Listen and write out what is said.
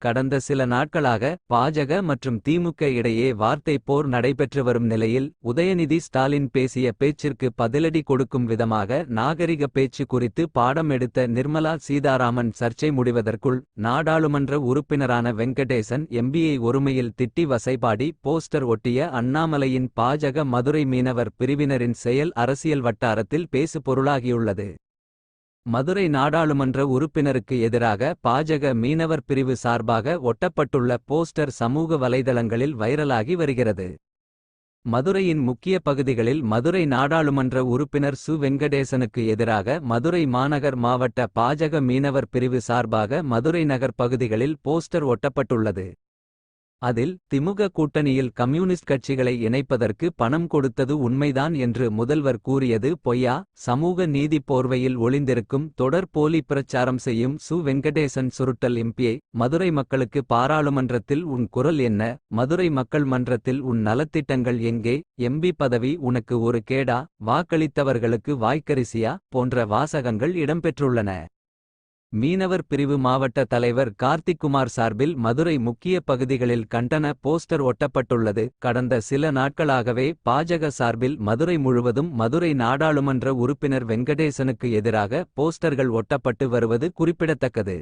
கடந்த சில நாட்களாக பாஜக மற்றும் திமுக இடையே வார்த்தை போர் நடைபெற்று வரும் நிலையில் உதயநிதி ஸ்டாலின் பேசிய பேச்சிற்கு பதிலடி கொடுக்கும் விதமாக நாகரிக பேச்சு குறித்து பாடம் எடுத்த நிர்மலா சீதாராமன் சர்ச்சை முடிவதற்குள் நாடாளுமன்ற உறுப்பினரான வெங்கடேசன் எம்பியை ஒருமையில் திட்டி வசைபாடி போஸ்டர் ஒட்டிய அண்ணாமலையின் பாஜக மதுரை மீனவர் பிரிவினரின் செயல் அரசியல் வட்டாரத்தில் பேசு பொருளாகியுள்ளது மதுரை நாடாளுமன்ற உறுப்பினருக்கு எதிராக பாஜக மீனவர் பிரிவு சார்பாக ஒட்டப்பட்டுள்ள போஸ்டர் சமூக வலைதளங்களில் வைரலாகி வருகிறது. மதுரையின் முக்கிய பகுதிகளில் மதுரை நாடாளுமன்ற உறுப்பினர் சு. வெங்கடேசனுக்கு எதிராக மதுரை மாநகர் மாவட்ட பாஜக மீனவர் பிரிவு சார்பாக மதுரை நகர் பகுதிகளில் போஸ்டர் ஒட்டப்பட்டுள்ளது. அதில் திமுக கூட்டணியில் கம்யூனிஸ்ட் கட்சிகளை இணைப்பதற்கு பணம் கொடுத்தது உண்மைதான் என்று முதல்வர் கூறியது பொய்யா? சமூக நீதி போர்வையில் ஒளிந்திருக்கும் தொடர் போலி பிரச்சாரம் செய்யும் சு. வெங்கடேசன் சுருட்டல் எம்பியை மதுரை மக்களுக்கு பாராளுமன்றத்தில் உன் குரல் என்ன? மதுரை மக்கள் மன்றத்தில் உன் நலத்திட்டங்கள் எங்கே? எம்பி பதவி உனக்கு ஒரு கேடா? வாக்களித்தவர்களுக்கு வாய்க்கரிசியா? போன்ற வாசகங்கள் இடம்பெற்றுள்ளன. மீனவர் பிரிவு மாவட்ட தலைவர் கார்த்திக்குமார் சார்பில் மதுரை முக்கிய பகுதிகளில் கண்டன போஸ்டர் ஒட்டப்பட்டுள்ளது. கடந்த சில நாட்களாகவே பாஜக சார்பில் மதுரை முழுவதும் மதுரை நாடாளுமன்ற உறுப்பினர் வெங்கடேசனுக்கு எதிராக போஸ்டர்கள் ஒட்டப்பட்டு வருவது குறிப்பிடத்தக்கது.